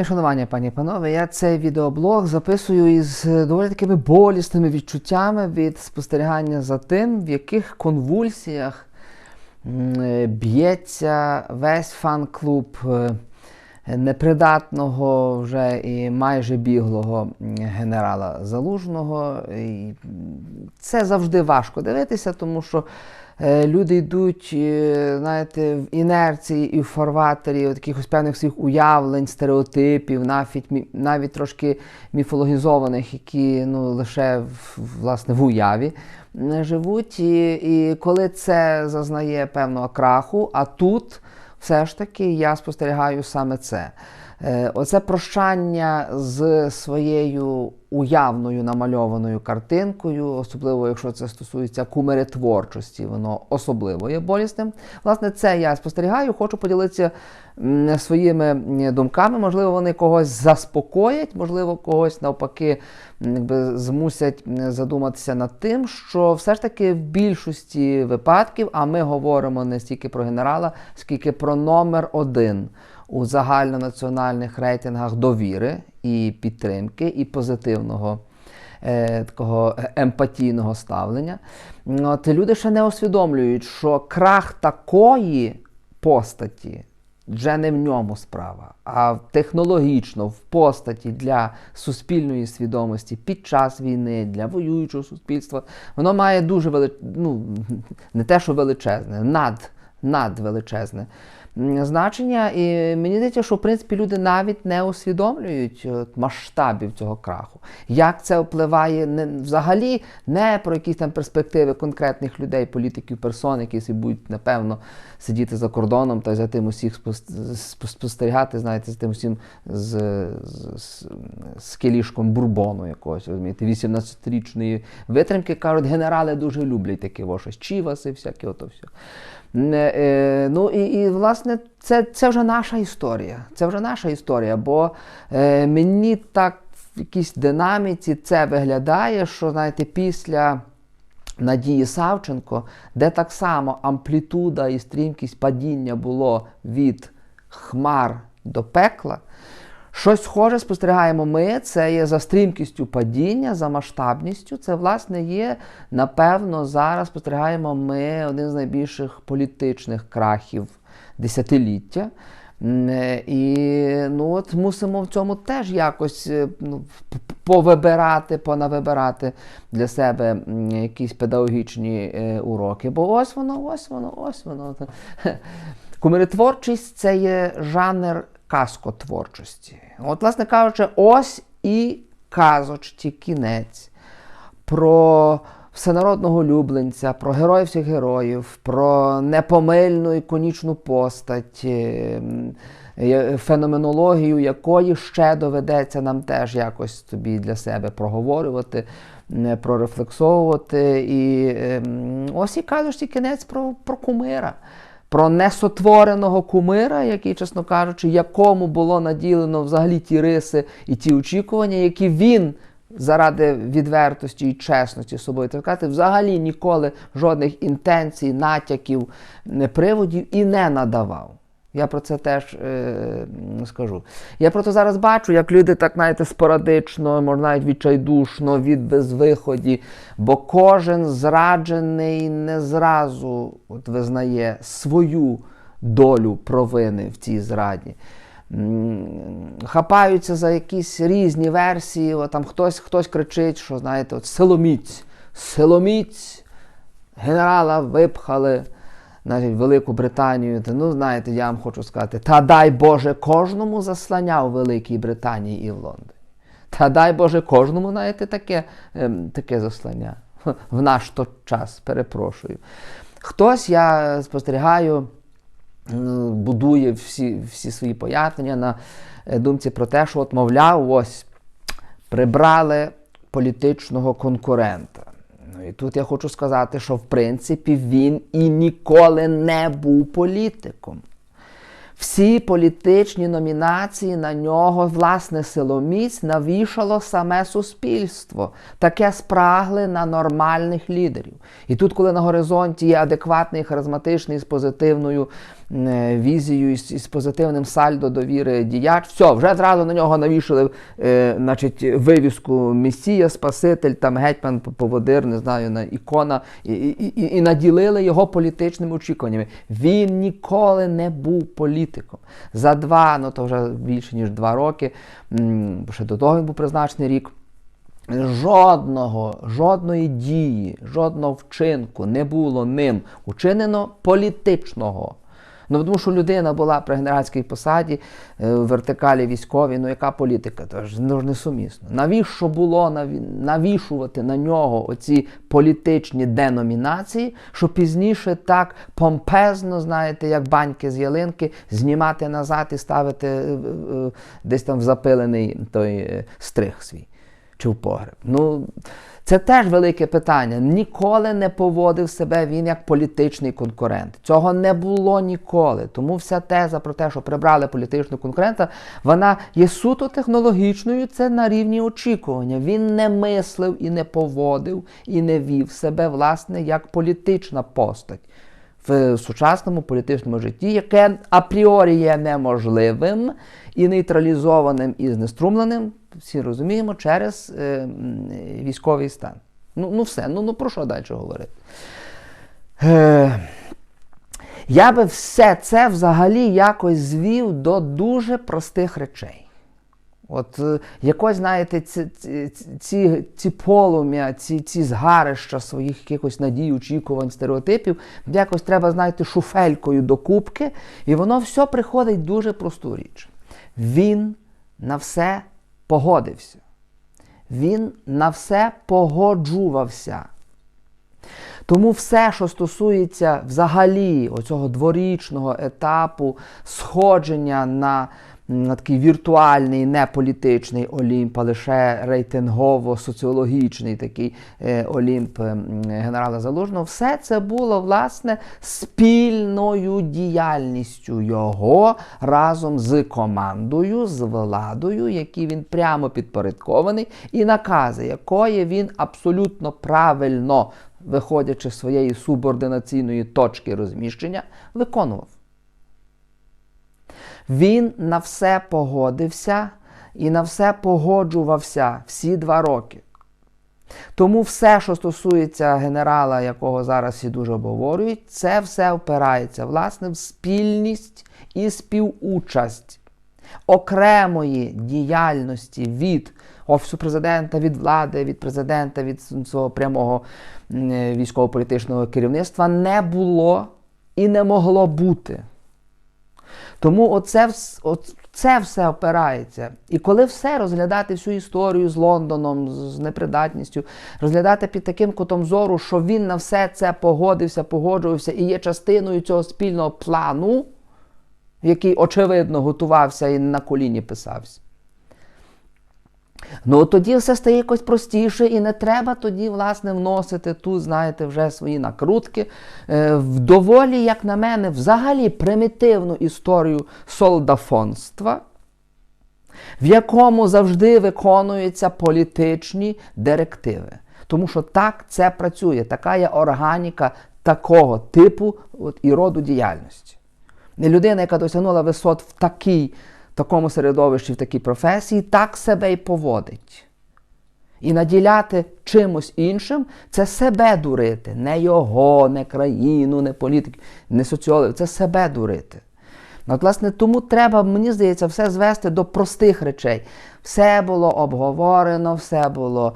моє шанування, пані і панове. Я цей відеоблог записую із доволі такими болісними відчуттями від спостерігання за тим, в яких конвульсіях б'ється весь фан-клуб е, непридатного вже і майже біглого генерала Залужного. І це завжди важко дивитися, тому що люди йдуть, е, знаєте, в інерції і в фарватері от якихось певних своїх уявлень, стереотипів, навіть, навіть трошки міфологізованих, які ну, лише власне в уяві м, живуть. І, і коли це зазнає певного краху, а тут все ж таки я спостерігаю саме це. Е, Оце прощання з своєю уявною намальованою картинкою, особливо якщо це стосується кумиротворчості, воно особливо є болісним. Власне, це я спостерігаю, хочу поділитися своїми думками. Можливо, вони когось заспокоять, можливо, когось навпаки якби, змусять задуматися над тим, що все ж таки в більшості випадків, а ми говоримо не стільки про генерала, скільки про номер один у загальнонаціональних рейтингах довіри і підтримки, і позитивного е, такого емпатійного ставлення. От, люди ще не усвідомлюють, що крах такої постаті вже не в ньому справа, а технологічно в постаті для суспільної свідомості під час війни, для воюючого суспільства, воно має дуже велич... ну, не те, що величезне, над, надвеличезне значення. І мені здається, що в принципі люди навіть не усвідомлюють масштабів цього краху. Як це впливає не взагалі не про якісь там перспективи конкретних людей, політиків, персон, які собі будуть напевно сидіти за кордоном та за тим усіх спос- спос- спостерігати, знаєте, з тим усім з, з, з, з кілішком бурбону якогось, розумієте, 18-річної витримки кажуть, генерали дуже люблять таке во чіваси, всяке ото все. Е, ну і, і власне це, це вже наша історія. Це вже наша історія, бо е, мені так в якійсь динаміці це виглядає, що знаєте, після Надії Савченко, де так само амплітуда і стрімкість падіння було від хмар до пекла. Щось схоже спостерігаємо ми. Це є за стрімкістю падіння, за масштабністю. Це, власне, є, напевно, зараз спостерігаємо ми один з найбільших політичних крахів десятиліття. І ну, от мусимо в цьому теж якось е, ну, повибирати, понавибирати для себе якісь педагогічні е, уроки. Бо ось воно, ось воно, ось воно. Кумиротворчість це є жанр казкотворчості. От, власне кажучи, ось і казочці кінець про всенародного улюбленця, про героїв всіх героїв, про непомильну іконічну постать, е, е, феноменологію якої ще доведеться нам теж якось тобі для себе проговорювати, прорефлексовувати. І е, м, ось і казочці кінець про, про кумира. Про несотвореного кумира, який, чесно кажучи, якому було наділено взагалі ті риси і ті очікування, які він заради відвертості і чесності з собою так сказати, взагалі ніколи жодних інтенцій, натяків, приводів і не надавав. Я про це теж е, скажу. Я просто зараз бачу, як люди так, знаєте, спорадично, можна навіть відчайдушно, від безвиході, бо кожен зраджений не зразу от, визнає свою долю провини в цій зраді. Хапаються за якісь різні версії, от, там хтось, хтось кричить, що знаєте, от силоміць, силоміць, генерала випхали навіть Велику Британію. Та, ну, знаєте, я вам хочу сказати, та дай Боже кожному заслання у Великій Британії і в Лондоні. Та дай Боже кожному, знаєте, таке, ем, таке заслання. В наш то час, перепрошую. Хтось, я спостерігаю, будує всі, всі свої пояснення на е, думці про те, що, от, мовляв, ось прибрали політичного конкурента. Ну і тут я хочу сказати, що в принципі він і ніколи не був політиком. Всі політичні номінації на нього, власне, силоміць навішало саме суспільство. Таке спрагли на нормальних лідерів. І тут, коли на горизонті є адекватний, харизматичний, з позитивною е, візією із, із позитивним сальдо довіри діяч. Все, вже зразу на нього навішали е, значить, вивіску Месія, Спаситель, там гетьман, поводир, не знаю, на ікона, і, і, і, і наділили його політичними очікуваннями. Він ніколи не був політиком. За два, ну то вже більше ніж два роки, бо ще до того він був призначений рік. Жодного, жодної дії, жодного вчинку не було ним учинено політичного. Ну, тому що людина була при генеральській посаді е, в вертикалі військовій, ну яка політика? Тож ну, ж несумісно. Навіщо було наві- навішувати на нього оці політичні деномінації, що пізніше так помпезно, знаєте, як баньки з ялинки, знімати назад і ставити е, е, десь там в запилений той стриг свій чи в погреб. Ну, це теж велике питання. Ніколи не поводив себе він як політичний конкурент. Цього не було ніколи. Тому вся теза про те, що прибрали політичного конкурента, вона є суто технологічною, це на рівні очікування. Він не мислив і не поводив, і не вів себе, власне, як політична постать. В сучасному політичному житті, яке апріорі є неможливим і нейтралізованим і знеструмленим, всі розуміємо, через е, військовий стан. Ну, ну все, ну, ну про що далі говорити? Е, я би все це взагалі якось звів до дуже простих речей. От е, якось, знаєте, ці, ці, ці, полум'я, ці, ці згарища своїх якихось надій, очікувань, стереотипів, якось треба, знаєте, шуфелькою до кубки, і воно все приходить дуже просту річ. Він на все погодився. Він на все погоджувався. Тому все, що стосується взагалі оцього дворічного етапу сходження на такий віртуальний, не політичний Олімп, а лише рейтингово-соціологічний такий е, Олімп е, генерала Залужного, все це було власне спільною діяльністю його разом з командою, з владою, якій він прямо підпорядкований, і накази, якої він абсолютно правильно виходячи з своєї субординаційної точки розміщення, виконував. Він на все погодився і на все погоджувався всі два роки. Тому все, що стосується генерала, якого зараз всі дуже обговорюють, це все впирається власне в спільність і співучасть окремої діяльності від Офісу президента, від влади, від президента, від цього прямого військово-політичного керівництва не було і не могло бути. Тому оце, оце все опирається. І коли все розглядати всю історію з Лондоном, з непридатністю, розглядати під таким кутом зору, що він на все це погодився, погоджувався і є частиною цього спільного плану, який, очевидно, готувався і на коліні писався. Ну тоді все стає якось простіше, і не треба тоді, власне, вносити тут, знаєте, вже свої накрутки е, в доволі, як на мене, взагалі примітивну історію солдафонства, в якому завжди виконуються політичні директиви. Тому що так це працює, така є органіка такого типу от, і роду діяльності. Людина, яка досягнула висот в такій, такому середовищі, в такій професії, так себе і поводить. І наділяти чимось іншим це себе дурити. Не його, не країну, не політики, не соціологів, це себе дурити. От, власне, тому треба, мені здається, все звести до простих речей. Все було обговорено, все було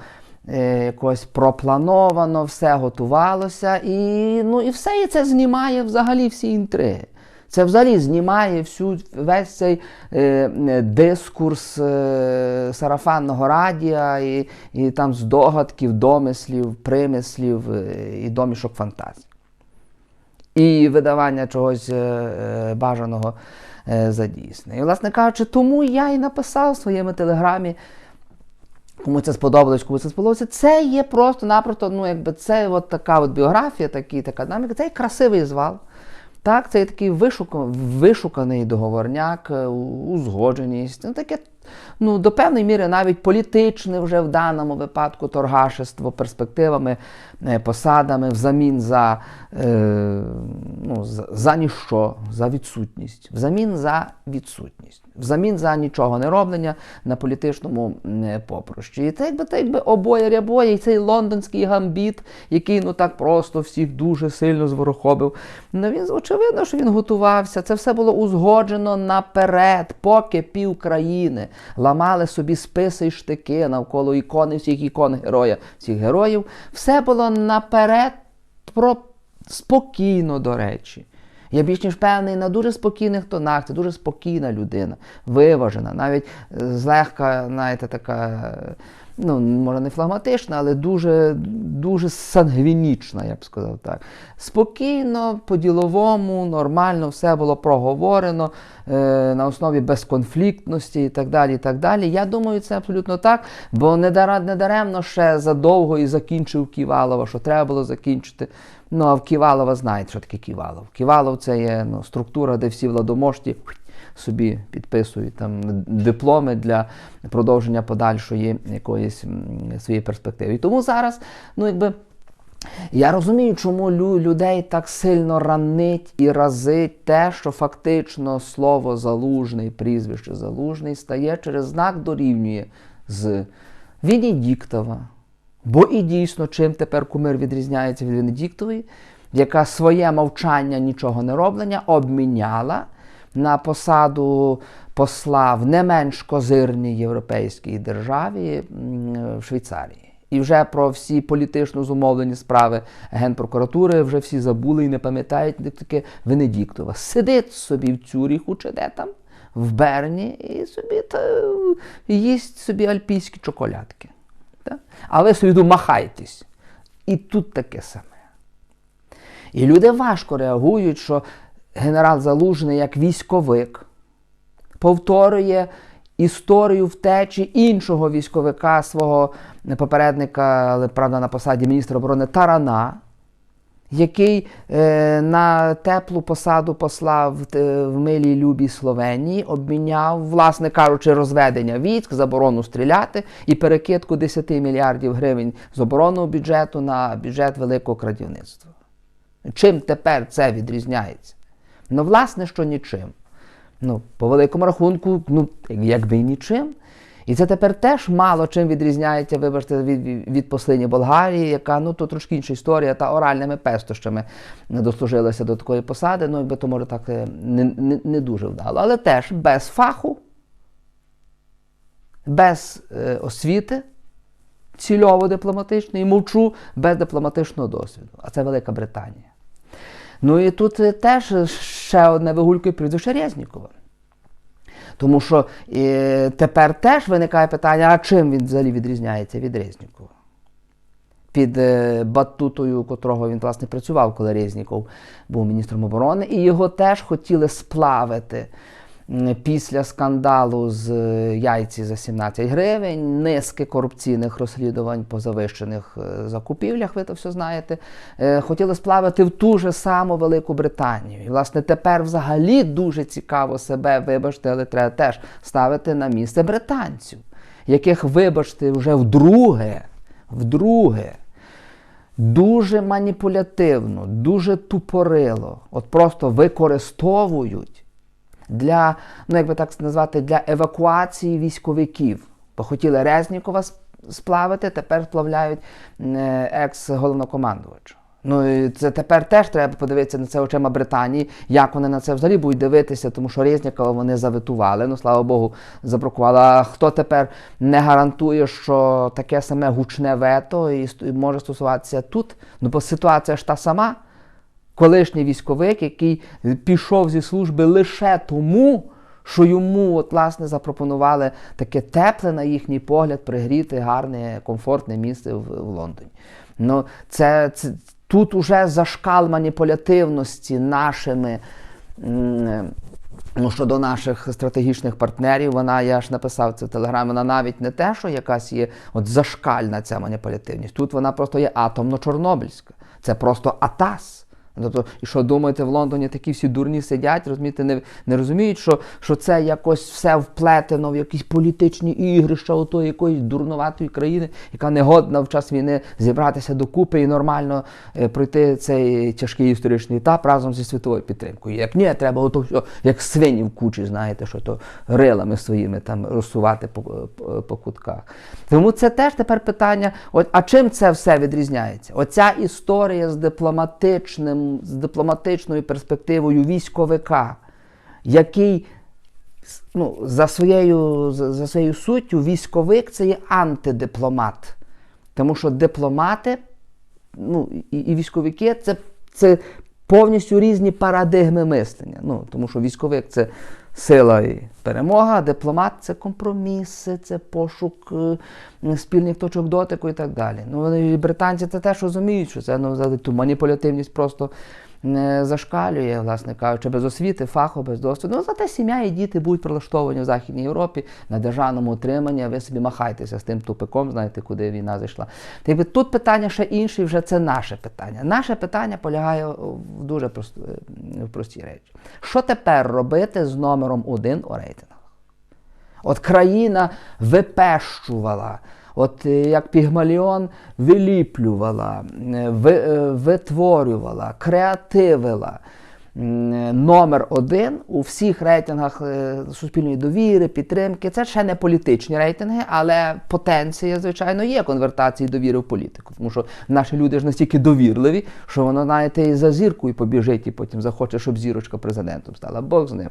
е, якось проплановано, все готувалося, і, ну, і все і це знімає взагалі всі інтриги. Це взагалі знімає всю, весь цей е, дискурс е, сарафанного радіа і, і там здогадків, домислів, примислів е, і домішок фантазій. І видавання чогось е, е, бажаного е, за дійсне. І, власне кажучи, тому я і написав в своєму телеграмі. Кому це сподобалось, кому це сподобалося, це є просто-напросто, ну, якби це от така от біографія, такі, така динаміка, це є красивий звал. Так, це є такий вишук... вишуканий договорняк, е, узгодженість. Ну, таке ну, до певної міри навіть політичне вже в даному випадку торгашество перспективами, е, посадами взамін за, е, ну, за, за ніщо, за відсутність, взамін за відсутність, взамін за нічого не роблення на політичному е, поприщі. І це якби, якби обоє рябоє, і цей лондонський гамбіт, який ну так просто всіх дуже сильно зворохобив. Ну він очевидно, що він готувався. Це все було узгоджено наперед, поки пів країни ламали собі списи і штики навколо ікони, всіх ікон героя, всіх героїв. Все було наперед про спокійно, до речі. Я більш ніж певний на дуже спокійних тонах. Це дуже спокійна людина, виважена, навіть е, злегка, знаєте, така, ну, може, не флагматична, але дуже, дуже сангвінічна, я б сказав так. Спокійно, по-діловому, нормально, все було проговорено е, на основі безконфліктності і так далі. і так далі. Я думаю, це абсолютно так, бо не дара- не даремно ще задовго і закінчив Ківалова, що треба було закінчити. Ну, а в Ківалова знаєте, що таке Ківалов. Ківалов це є ну, структура, де всі владоможці собі підписують там дипломи для продовження подальшої якоїсь своєї перспективи. І тому зараз, ну якби. Я розумію, чому лю- людей так сильно ранить і разить те, що фактично слово залужний, прізвище залужний стає через знак дорівнює з Венедіктова. Бо і дійсно, чим тепер кумир відрізняється від Венедіктової, яка своє мовчання нічого не роблення обміняла на посаду посла в не менш козирній європейській державі в Швейцарії. І вже про всі політично зумовлені справи Генпрокуратури вже всі забули і не пам'ятають де таке Венедіктова. Сидить собі в Цюріху чи де там, в Берні, і собі та, їсть собі альпійські чоколядки. Так? Але собі махайтесь. І тут таке саме. І люди важко реагують, що генерал Залужний як військовик повторює історію втечі іншого військовика, свого попередника, але правда на посаді міністра оборони Тарана, який е, на теплу посаду посла в, е, в милій любій Словенії обміняв, власне кажучи, розведення військ, заборону стріляти і перекидку 10 мільярдів гривень з оборонного бюджету на бюджет великого крадівництва. Чим тепер це відрізняється? Ну, власне, що нічим. Ну, по великому рахунку, ну, якби нічим. І це тепер теж мало чим відрізняється, вибачте, від, від, послині Болгарії, яка ну то трошки інша історія та оральними пестощами дослужилася до такої посади. Ну, якби то може так е, не, не, не дуже вдало. Але теж без фаху, без е, освіти, цільово дипломатичної, мовчу без дипломатичного досвіду. А це Велика Британія. Ну і тут е, теж ще одне вигулькою прізвище Резнікова. Тому що е, тепер теж виникає питання, а чим він взагалі відрізняється від Резнікова? Під е, батутою, котрого він власне працював, коли Резніков був міністром оборони, і його теж хотіли сплавити після скандалу з е, яйці за 17 гривень, низки корупційних розслідувань по завищених е, закупівлях, ви то все знаєте. Е, Хотіли сплавити в ту же саму Велику Британію. І, власне, тепер взагалі дуже цікаво себе, вибачте, але треба теж ставити на місце британців, яких, вибачте, вже вдруге, вдруге дуже маніпулятивно, дуже тупорило, от просто використовують для, ну як би так назвати, для евакуації військовиків. Бо хотіли Резнікова сплавити, тепер сплавляють е, екс-головнокомандувача. Ну і це тепер теж треба подивитися на це очима Британії, як вони на це взагалі будуть дивитися, тому що Резнікова вони заветували, ну слава Богу, забракували. А хто тепер не гарантує, що таке саме гучне вето і може стосуватися тут? Ну бо ситуація ж та сама. Колишній військовик, який пішов зі служби лише тому, що йому от, власне, запропонували таке тепле, на їхній погляд, пригріте, гарне, комфортне місце в, в Лондоні. Ну, це, це, тут уже зашкал маніпулятивності нашими. Ну, щодо наших стратегічних партнерів, вона, я ж написав це в телеграмі, вона навіть не те, що якась є от зашкальна ця маніпулятивність. Тут вона просто є атомно-чорнобильська. Це просто АТАС. Тобто, і що думаєте, в Лондоні такі всі дурні сидять, розумієте, не, не розуміють, що, що це якось все вплетено в якісь політичні ігрища у тої якоїсь дурнуватої країни, яка не годна в час війни зібратися докупи і нормально е, пройти цей тяжкий історичний етап разом зі світовою підтримкою. Як ні, треба ото все, як свині в кучі, знаєте, що то рилами своїми там розсувати по, по, по кутках. Тому це теж тепер питання. От, а чим це все відрізняється? Оця історія з дипломатичним, з дипломатичною перспективою військовика, який ну, за, своєю, за, своєю суттю військовик це є антидипломат. Тому що дипломати ну, і, і військовики це, це повністю різні парадигми мислення. Ну, тому що військовик це сила і перемога, дипломат це компроміси, це пошук е, спільних точок дотику і так далі. Ну, вони британці це теж розуміють, що це ну, ту маніпулятивність просто не зашкалює, власне кажучи, без освіти, фаху, без досвіду. Ну, зате сім'я і діти будуть прилаштовані в Західній Європі на державному утриманні, а ви собі махайтеся з тим тупиком, знаєте, куди війна зайшла. Якби тут питання ще інше, вже це наше питання. Наше питання полягає в дуже прост, в простій речі. Що тепер робити з номером один у рейтингах? От країна випещувала, от е, як пігмаліон виліплювала, е, е, витворювала, креативила. Номер один у всіх рейтингах суспільної довіри, підтримки. Це ще не політичні рейтинги, але потенція, звичайно, є конвертації довіри в політику. Тому що наші люди ж настільки довірливі, що воно, знаєте, і за зіркою побіжить, і потім захоче, щоб зірочка президентом стала. Бог з ним.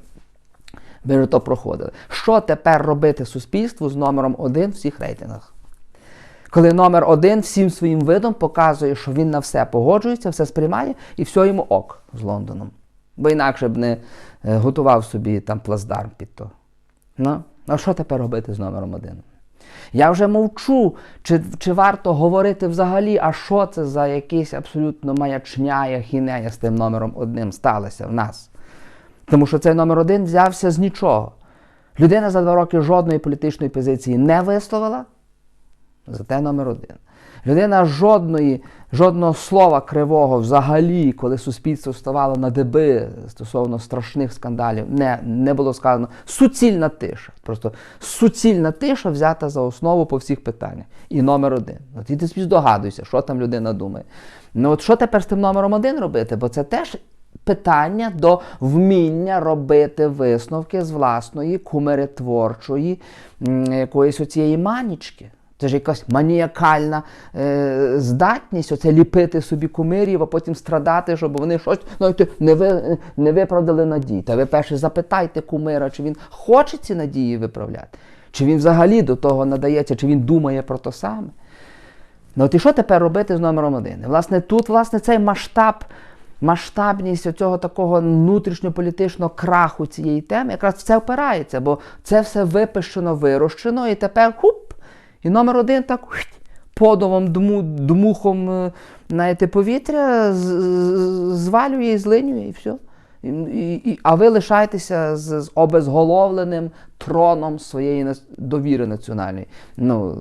Ви вже то проходили. Що тепер робити суспільству з номером один в всіх рейтингах? Коли номер один всім своїм видом показує, що він на все погоджується, все сприймає і все йому ок з Лондоном. Бо інакше б не е, готував собі там плацдарм під то. Ну, а що тепер робити з номером один? Я вже мовчу, чи, чи варто говорити взагалі, а що це за якийсь абсолютно маячня, хінея з тим номером одним сталося в нас. Тому що цей номер один взявся з нічого. Людина за два роки жодної політичної позиції не висловила, зате номер один. Людина жодної, жодного слова кривого взагалі, коли суспільство ставало на деби стосовно страшних скандалів, не, не було сказано. Суцільна тиша. Просто суцільна тиша взята за основу по всіх питаннях. І номер один. От і ти здогадуйся, що там людина думає. Ну от що тепер з тим номером один робити? Бо це теж питання до вміння робити висновки з власної кумиротворчої якоїсь оцієї манічки. Це ж якась маніакальна е, здатність оце ліпити собі кумирів, а потім страдати, щоб вони щось знаєте, не, ви, не виправдали надії. Та ви перше запитайте кумира, чи він хоче ці надії виправляти, чи він взагалі до того надається, чи він думає про те саме. Ну от і що тепер робити з номером один? Власне, тут власне, цей масштаб, масштабність цього такого внутрішньополітичного краху цієї теми якраз в це опирається, бо це все випищено, вирощено, і тепер хуп, і номер один так подовом, дму, дмухом е, знаєте, повітря звалює і злинює, і все. І, і, а ви лишаєтеся з, з обезголовленим троном своєї довіри національної. Ну,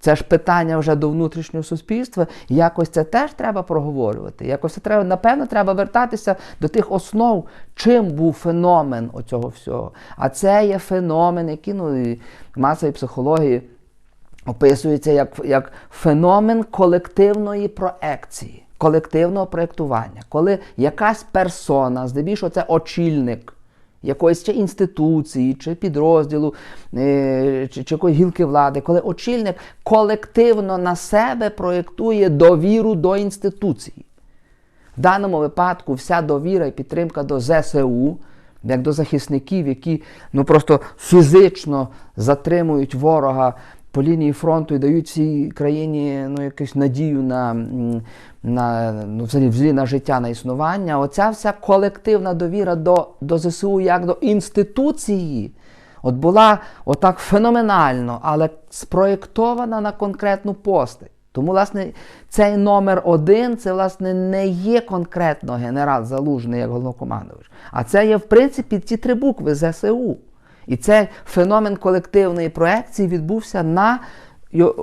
це ж питання вже до внутрішнього суспільства. Якось це теж треба проговорювати. Якось це треба, напевно, треба вертатися до тих основ, чим був феномен оцього всього. А це є феномен, який ну, масової психології описується як, як феномен колективної проекції, колективного проєктування, коли якась персона, здебільшого це очільник якоїсь чи інституції, чи підрозділу, е, чи, чи якоїсь гілки влади, коли очільник колективно на себе проєктує довіру до інституції. В даному випадку вся довіра і підтримка до ЗСУ, як до захисників, які ну просто фізично затримують ворога по лінії фронту і дають цій країні ну, якусь надію на, на, ну, взагалі, на життя, на існування. Оця вся колективна довіра до, до ЗСУ як до інституції. От була отак феноменально, але спроєктована на конкретну постать. Тому, власне, цей номер один це, власне, не є конкретно генерал Залужний як головнокомандувач, а це є, в принципі, ці три букви ЗСУ. І цей феномен колективної проекції відбувся на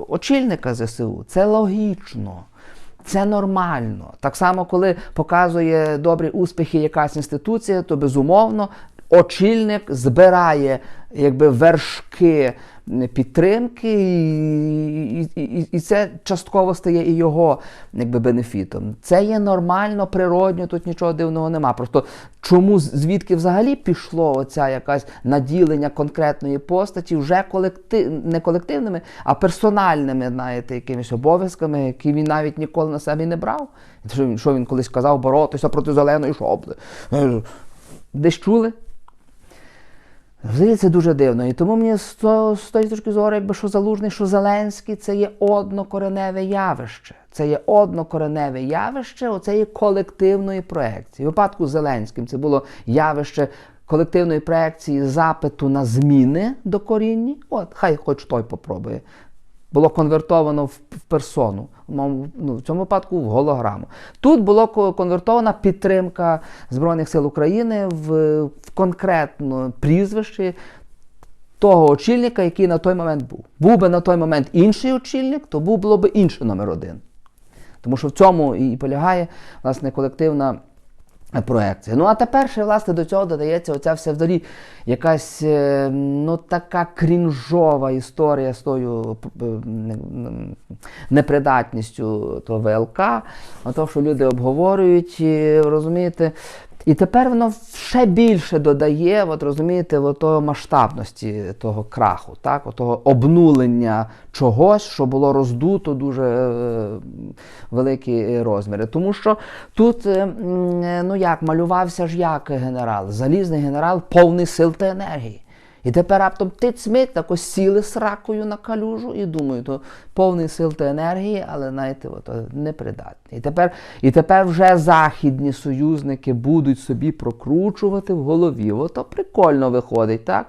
очільника ЗСУ. Це логічно. Це нормально. Так само, коли показує добрі успіхи якась інституція, то безумовно очільник збирає якби вершки підтримки, і, і, і, це частково стає і його якби, бенефітом. Це є нормально, природньо, тут нічого дивного нема. Просто чому звідки взагалі пішло оця якась наділення конкретної постаті вже колектив, не колективними, а персональними, знаєте, якимись обов'язками, які він навіть ніколи на себе не брав. Що він, що він колись казав, боротися проти зеленої шобли. Десь чули? Це дуже дивно. І тому мені з тої точки зору, якби що Залужний, що Зеленський це є однокореневе явище. Це є однокореневе явище оцеї колективної проекції. В випадку з Зеленським це було явище колективної проекції запиту на зміни докорінні. От, хай хоч той попробує. Було конвертовано в персону, ну, в цьому випадку в голограму. Тут було ко- конвертована підтримка Збройних сил України в, в конкретне прізвище того очільника, який на той момент був. Був би на той момент інший очільник, то був було б інший номер один. Тому що в цьому і полягає власне колективна проекція. Ну а тепер ще власне до цього додається оця вся вдалі якась е, ну така крінжова історія з тою непридатністю того ВЛК, то, що люди обговорюють, розумієте. І тепер воно ще більше додає, от розумієте, того масштабності того краху, так, того обнулення чогось, що було роздуто дуже е, великі розміри. Тому що тут, е, е, ну як, малювався ж як генерал, залізний генерал, повний сил та енергії. І тепер раптом тицмить, так ось сіли сракою на калюжу і думаю, то повний сил та енергії, але знаєте, от, непридатний. І тепер, і тепер вже західні союзники будуть собі прокручувати в голові. Ото прикольно виходить, так?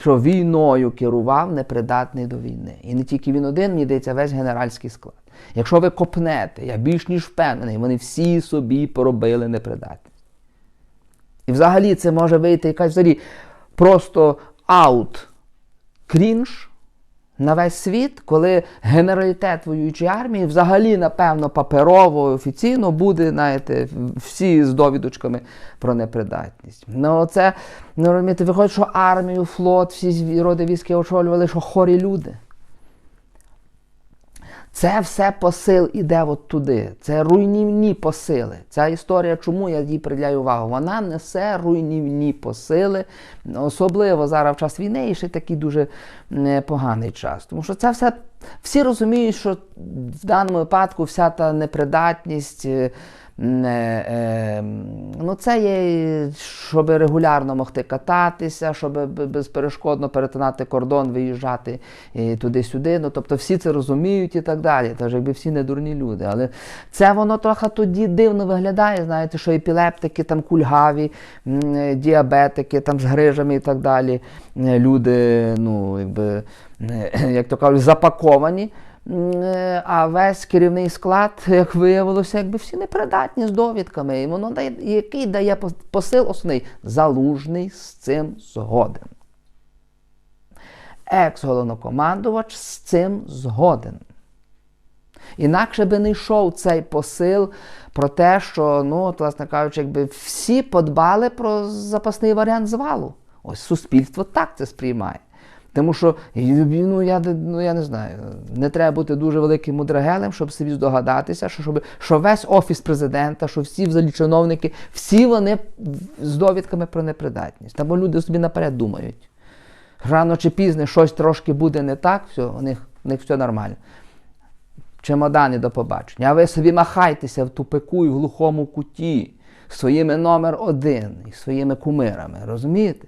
Що війною керував непридатний до війни. І не тільки він один, мені йдеться весь генеральський склад. Якщо ви копнете, я більш ніж впевнений, вони всі собі поробили непридатність. І взагалі це може вийти якась взагалі просто аут крінж на весь світ, коли генералітет воюючої армії взагалі, напевно, паперово, офіційно буде, знаєте, всі з довідочками про непридатність. Ну, це, ну, розумієте, виходить, що армію, флот, всі роди військи очолювали, що хорі люди. Це все посил іде от туди. Це руйнівні посили. Ця історія, чому я їй приділяю увагу? Вона несе руйнівні посили, особливо зараз в час війни і ще такий дуже непоганий поганий час. Тому що це все всі розуміють, що в даному випадку вся та непридатність. Е, м, е, е, ну, це є, щоб регулярно могти кататися, щоб безперешкодно перетинати кордон, виїжджати е, туди-сюди. Ну, тобто всі це розуміють і так далі. Тож якби всі не дурні люди. Але це воно трохи тоді дивно виглядає, знаєте, що епілептики, там кульгаві, діабетики там з грижами і так далі. е, Люди, ну, якби, е, як то кажуть, запаковані. Е, А весь керівний склад, як виявилося, якби всі непридатні з довідками. І воно дає, який дає посил основний залужний з цим згоден. Екс-головнокомандувач з цим згоден. Інакше би не йшов цей посил про те, що, ну, власне кажучи, якби всі подбали про запасний варіант звалу. Ось суспільство так це сприймає. Тому що ну, я, ну, я не знаю, не треба бути дуже великим мудрагелем, щоб собі здогадатися, що, щоб, що весь офіс президента, що всі взагалі чиновники, всі вони з довідками про непридатність. Або люди собі наперед думають. Рано чи пізно щось трошки буде не так, все, у них, у них все нормально. Чемодани до побачення. А ви собі махайтеся в тупику і в глухому куті своїми номер один і своїми кумирами. Розумієте?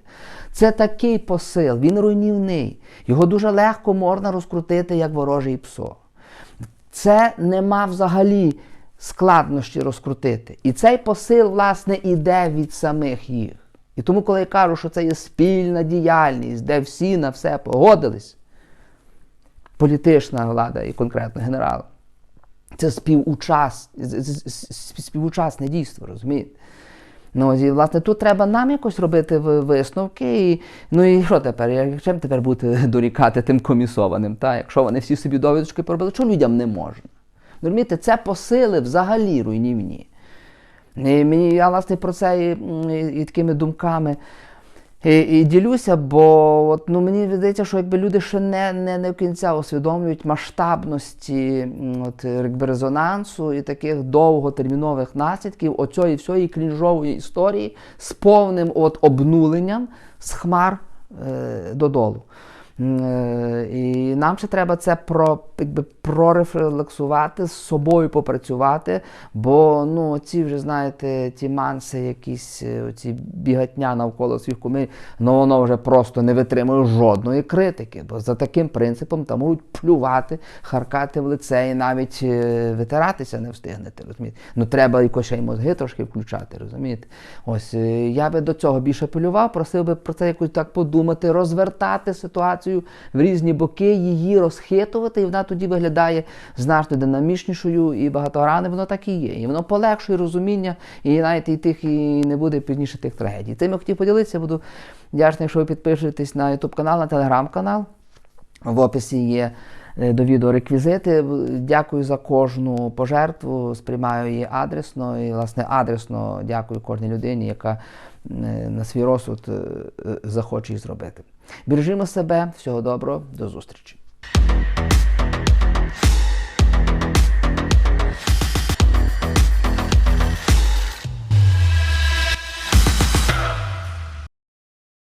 Це такий посил, він руйнівний. Його дуже легко можна розкрутити як ворожий псо. Це нема взагалі складнощі розкрутити. І цей посил, власне, іде від самих їх. І тому, коли я кажу, що це є спільна діяльність, де всі на все погодились, політична влада і конкретно генерал, це співучас, співучасне дійство, розумієте? Ну, і, власне, тут треба нам якось робити висновки. І, ну і що тепер? Чим тепер бути дорікати тим комісованим? Та? Якщо вони всі собі довідочки поробили, що людям не можна? Розумієте, це посили взагалі руйнівні. І мені, я, власне, про це і, і, і такими думками і, і ділюся, бо от, ну, мені здається, що якби люди ще не, не, не в кінця усвідомлюють масштабності от, якби, резонансу і таких довготермінових наслідків оцієї всієї клінжової історії з повним от, обнуленням з хмар е, додолу. Е, І нам ще треба це про, якби, прорефлексувати, з собою попрацювати, бо ну, ці вже, знаєте, ті манси, якісь е, ці бігатня навколо своїх кумирів, ну воно вже просто не витримує жодної критики. Бо за таким принципом там можуть плювати, харкати в лице і навіть е, витиратися не встигнете. розумієте? Ну треба якось ще й мозги трошки включати, розумієте? Ось е, я би до цього більше апелював, просив би про це якось так подумати, розвертати ситуацію в різні боки, її розхитувати, і вона тоді виглядає значно динамічнішою і багатогранною, воно так і є. І воно полегшує розуміння, і навіть і тих і не буде пізніше тих трагедій. Тим я хотів поділитися, буду вдячний, якщо ви підпишетесь на YouTube канал, на телеграм-канал. В описі є е, до відео реквізити. Дякую за кожну пожертву, сприймаю її адресно і, власне, адресно дякую кожній людині, яка е, на свій розсуд е, захоче її зробити. Бережімо себе, всього доброго, до зустрічі.